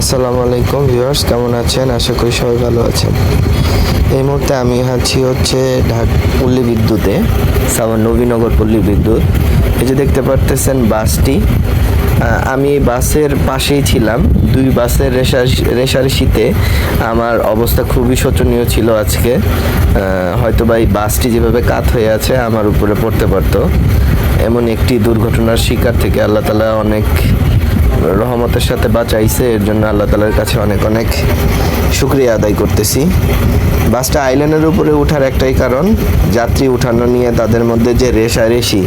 আসসালামু আলাইকুম ভিউয়ার্স, কেমন আছেন? আশা করি সবাই ভালো আছেন। এই মুহূর্তে আমি আছি হচ্ছে ঢাক পল্লী বিদ্যুতে সাবান নবীনগর পল্লী বিদ্যুৎ। এই যে দেখতে পারতেছেন বাসটি আমি বাসের পাশেই ছিলাম। দুই বাসের রেশারেশি রেশারেশিতে আমার অবস্থা খুবই শোচনীয় ছিল আজকে। হয়তো বা এই বাসটি যেভাবে কাত হয়ে আছে, আমার উপরে পড়তে পারতো। এমন একটি দুর্ঘটনার শিকার থেকে আল্লাহ তালা অনেক রহমতের সাথে বাঁচাইছে, এর জন্য আল্লাহ তালার কাছে অনেক অনেক শুক্রিয়া আদায় করতেছি। বাসটা আইল্যান্ডের উপরে ওঠার একটাই কারণ, যাত্রী উঠানো নিয়ে তাদের মধ্যে যে রেশারেশি।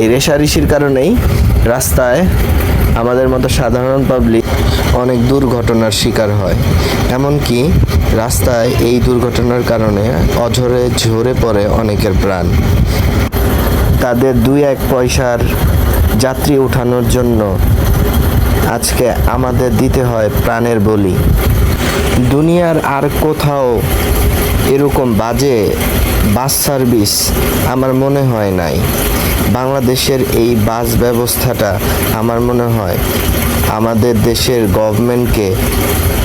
এই রেশারেশির কারণেই রাস্তায় আমাদের মতো সাধারণ পাবলিক অনেক দুর্ঘটনার শিকার হয়। এমনকি রাস্তায় এই দুর্ঘটনার কারণে অঝরে ঝরে পড়ে অনেকের প্রাণ। তাদের দুই এক পয়সার যাত্রী উঠানোর জন্য আজকে আমাদের দিতে হয় প্রাণের বলি। দুনিয়ার আর কোথাও এরকম বাজে বাস সার্ভিস আমার মনে হয় নাই। বাংলাদেশের এই বাস ব্যবস্থাটা আমার মনে হয় আমাদের দেশের গভর্নমেন্টকে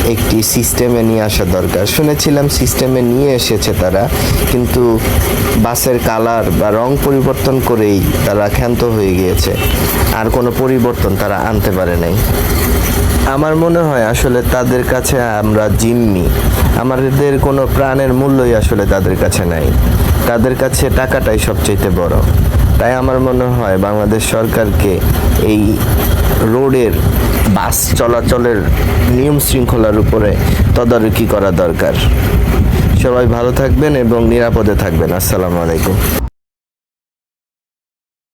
একটি সিস্টেমে নিয়ে আসা দরকার। শুনেছিলাম সিস্টেমে নিয়ে এসেছে তারা, কিন্তু বাসের কালার বা রং পরিবর্তন করেই তারা ক্ষান্ত হয়ে গিয়েছে। আর কোনো পরিবর্তন তারা আনতে পারে নাই। আমার মনে হয় আসলে তাদের কাছে আমরা জিম্মি। আমাদের কোনো প্রাণের মূল্যই আসলে তাদের কাছে নাই। তাদের কাছে টাকাটাই সবচেয়ে বড়। তাই আমার মনে হয় বাংলাদেশ সরকারকে এই রোডের বাস চলাচলের নিয়ম শৃঙ্খলার উপরে তদারকি করা দরকার। সবাই ভালো থাকবেন এবং নিরাপদে থাকবেন। আসসালামু আলাইকুম।